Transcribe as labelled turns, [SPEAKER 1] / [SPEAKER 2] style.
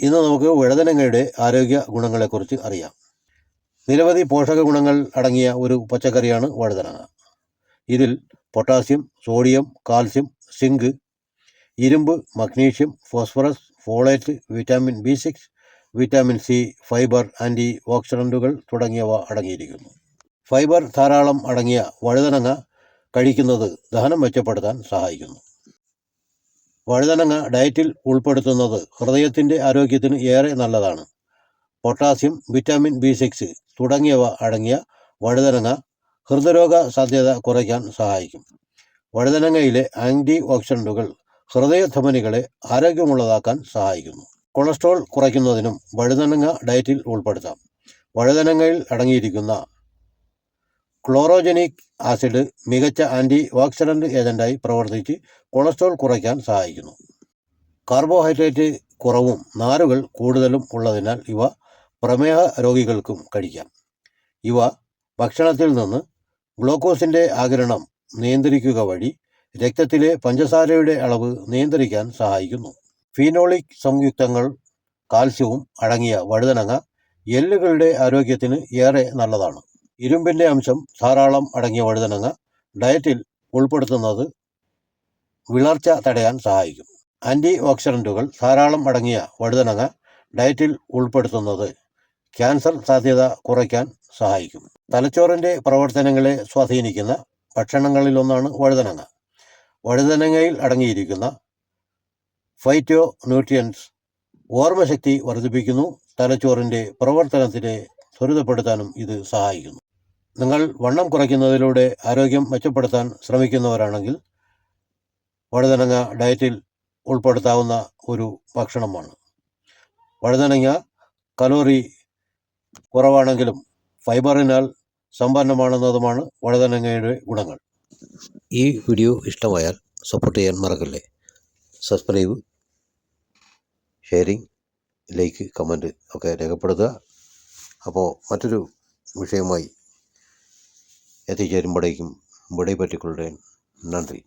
[SPEAKER 1] ഇന്ന് നമുക്ക് വഴുതനങ്ങയുടെ ആരോഗ്യ ഗുണങ്ങളെക്കുറിച്ച് അറിയാം. നിരവധി പോഷക ഗുണങ്ങൾ അടങ്ങിയ ഒരു പച്ചക്കറിയാണ് വഴുതനങ്ങ. ഇതിൽ പൊട്ടാസ്യം സോഡിയം കാൽസ്യം സിങ്ക് ഇരുമ്പ് magnesium phosphorus folate vitamin B six vitamin C fibre anti ഓക്സിഡന്റുകൾ തുടങ്ങിയവ അടങ്ങിയിരിക്കുന്നു. ഫൈബർ ധാരാളം അടങ്ങിയ വഴുതനങ്ങ കഴിക്കുന്നത് ദഹനം മെച്ചപ്പെടുത്താൻ സഹായിക്കുന്നു. വഴുതനങ്ങ ഡയറ്റിൽ ഉൾപ്പെടുത്തുന്നത് ഹൃദയത്തിന്റെ ആരോഗ്യത്തിന് ഏറെ നല്ലതാണ്. പൊട്ടാസ്യം വിറ്റാമിൻ ബി സിക്സ് തുടങ്ങിയവ അടങ്ങിയ വഴുതനങ്ങ ഹൃദയരോഗ സാധ്യത കുറയ്ക്കാൻ സഹായിക്കും. വഴുതനങ്ങയിലെ ആന്റി ഓക്സിഡന്റുകൾ ഹൃദയധമനികളെ ആരോഗ്യമുള്ളതാക്കാൻ സഹായിക്കുന്നു. കൊളസ്ട്രോൾ കുറയ്ക്കുന്നതിനും വഴുതനങ്ങ ഡയറ്റിൽ ഉൾപ്പെടുത്താം. വഴുതനങ്ങയിൽ അടങ്ങിയിരിക്കുന്ന ക്ലോറോജനിക് ആസിഡ് മികച്ച ആന്റി ഓക്സിഡന്റ് ഏജന്റായി പ്രവർത്തിച്ച് കൊളസ്ട്രോൾ കുറയ്ക്കാൻ സഹായിക്കുന്നു. കാർബോഹൈഡ്രേറ്റ് കുറവും നാരുകൾ കൂടുതലും ഉള്ളതിനാൽ ഇവ പ്രമേഹ രോഗികൾക്കും കഴിക്കാം. ഇവ ഭക്ഷണത്തിൽ നിന്ന് ഗ്ലൂക്കോസിന്റെ ആകിരണം നിയന്ത്രിക്കുക വഴി രക്തത്തിലെ പഞ്ചസാരയുടെ അളവ് നിയന്ത്രിക്കാൻ സഹായിക്കുന്നു. ഫീനോളിക് സംയുക്തങ്ങൾ കാൽസ്യവും അടങ്ങിയ വഴുതനങ്ങ എല്ലുകളുടെ ആരോഗ്യത്തിന് ഏറെ നല്ലതാണ്. ഇരുമ്പിന്റെ അംശം ധാരാളം അടങ്ങിയ വഴുതനങ്ങ ഡയറ്റിൽ ഉൾപ്പെടുത്തുന്നത് വിളർച്ച തടയാൻ സഹായിക്കും. ആന്റി ഓക്സിഡന്റുകൾ ധാരാളം അടങ്ങിയ വഴുതനങ്ങ ഡയറ്റിൽ ഉൾപ്പെടുത്തുന്നത് ക്യാൻസർ സാധ്യത കുറയ്ക്കാൻ സഹായിക്കും. തലച്ചോറിന്റെ പ്രവർത്തനങ്ങളെ സ്വാധീനിക്കുന്ന ഭക്ഷണങ്ങളിലൊന്നാണ് വഴുതനങ്ങ. വഴുതനങ്ങയിൽ അടങ്ങിയിരിക്കുന്ന ഫൈറ്റോ ന്യൂട്രിയൻസ് ഓർമ്മശക്തി വർദ്ധിപ്പിക്കുന്നു. തലച്ചോറിന്റെ പ്രവർത്തനത്തിനെ ത്വരിതപ്പെടുത്താനും ഇത് സഹായിക്കുന്നു. നിങ്ങൾ വണ്ണം കുറയ്ക്കുന്നതിലൂടെ ആരോഗ്യം മെച്ചപ്പെടുത്താൻ ശ്രമിക്കുന്നവരാണെങ്കിൽ വഴുതനങ്ങ ഡയറ്റിൽ ഉൾപ്പെടുത്താവുന്ന ഒരു ഭക്ഷണമാണ്. വഴുതനങ്ങ കലോറി കുറവാണെങ്കിലും ഫൈബറിനാൽ സമ്പന്നമാണെന്നതുമാണ് വഴുതനങ്ങയുടെ ഗുണങ്ങൾ. ഈ വീഡിയോ ഇഷ്ടമായാൽ സപ്പോർട്ട് ചെയ്യാൻ മറക്കല്ലേ? സബ്സ്ക്രൈബ് ഷെയറിങ് ലൈക്ക് കമന്റ് ഒക്കെ രേഖപ്പെടുത്തുക. അപ്പോൾ മറ്റൊരു വിഷയമായി எதை சேரும்படையும் விடைபெற்றுக் கொள்கிறேன். நன்றி.